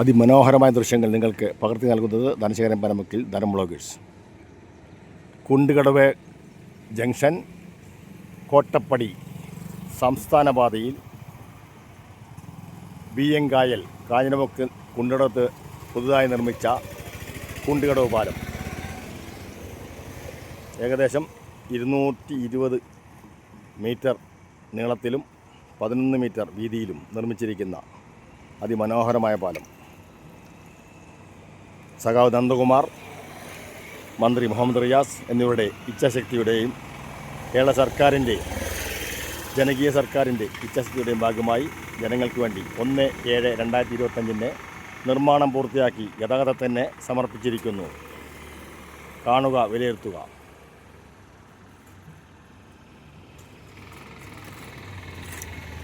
അതിമനോഹരമായ ദൃശ്യങ്ങൾ നിങ്ങൾക്ക് പകർത്തി നൽകുന്നത് ധനശേഖരൻ പനമുക്കിൽ ബ്ലോഗേഴ്സ്. കുണ്ടുകടവ് ജംഗ്ഷൻ കോട്ടപ്പടി സംസ്ഥാന പാതയിൽ ബി എൻ കായൽ കാഞ്ഞിരമുക്ക് കുണ്ടടത്ത് പുതുതായി നിർമ്മിച്ച കുണ്ടുകടവ് പാലം. ഏകദേശം ഇരുന്നൂറ്റി ഇരുപത് മീറ്റർ നീളത്തിലും പതിനൊന്ന് മീറ്റർ വീതിയിലും നിർമ്മിച്ചിരിക്കുന്ന അതിമനോഹരമായ പാലം. സഖാവ് നന്ദകുമാർ മന്ത്രി മുഹമ്മദ് റിയാസ് എന്നിവരുടെ ഇച്ഛാശക്തിയുടെയും കേരള സർക്കാരിന്റെ ജനകീയ സർക്കാരിന്റെ ഇച്ഛാശക്തിയുടെയും ഭാഗമായി ജനങ്ങൾക്ക് വേണ്ടി ഒന്ന് ഏഴ് രണ്ടായിരത്തി ഇരുപത്തഞ്ചിന് നിർമ്മാണം പൂർത്തിയാക്കി ഗതാഗതത്തിന് സമർപ്പിച്ചിരിക്കുന്നു. കാണുക വിലയിരുത്തുക.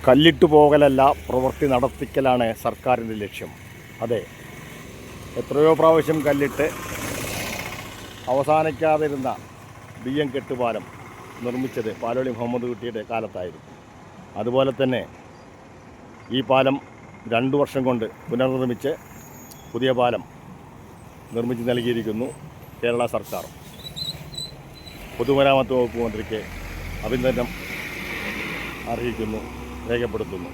കല്ലിട്ടു പോകലല്ല പ്രവൃത്തി നടത്തിക്കലാണ് സർക്കാരിന്റെ ലക്ഷ്യം. അതെ എത്രയോ പ്രാവശ്യം കല്ലിട്ട് അവസാനിക്കാതിരുന്ന ബി എം കെട്ടുപാലം നിർമ്മിച്ചത് പാലോളി മുഹമ്മദ് കുട്ടിയുടെ കാലത്തായിരുന്നു. അതുപോലെ തന്നെ ഈ പാലം രണ്ടു വർഷം കൊണ്ട് പുനർനിർമ്മിച്ച് പുതിയ പാലം നിർമ്മിച്ച് നൽകിയിരിക്കുന്നു കേരള സർക്കാർ. പൊതുമരാമത്ത് വകുപ്പ് മന്ത്രിക്ക് അഭിനന്ദനം അറിയിക്കുന്നു രേഖപ്പെടുത്തുന്നു.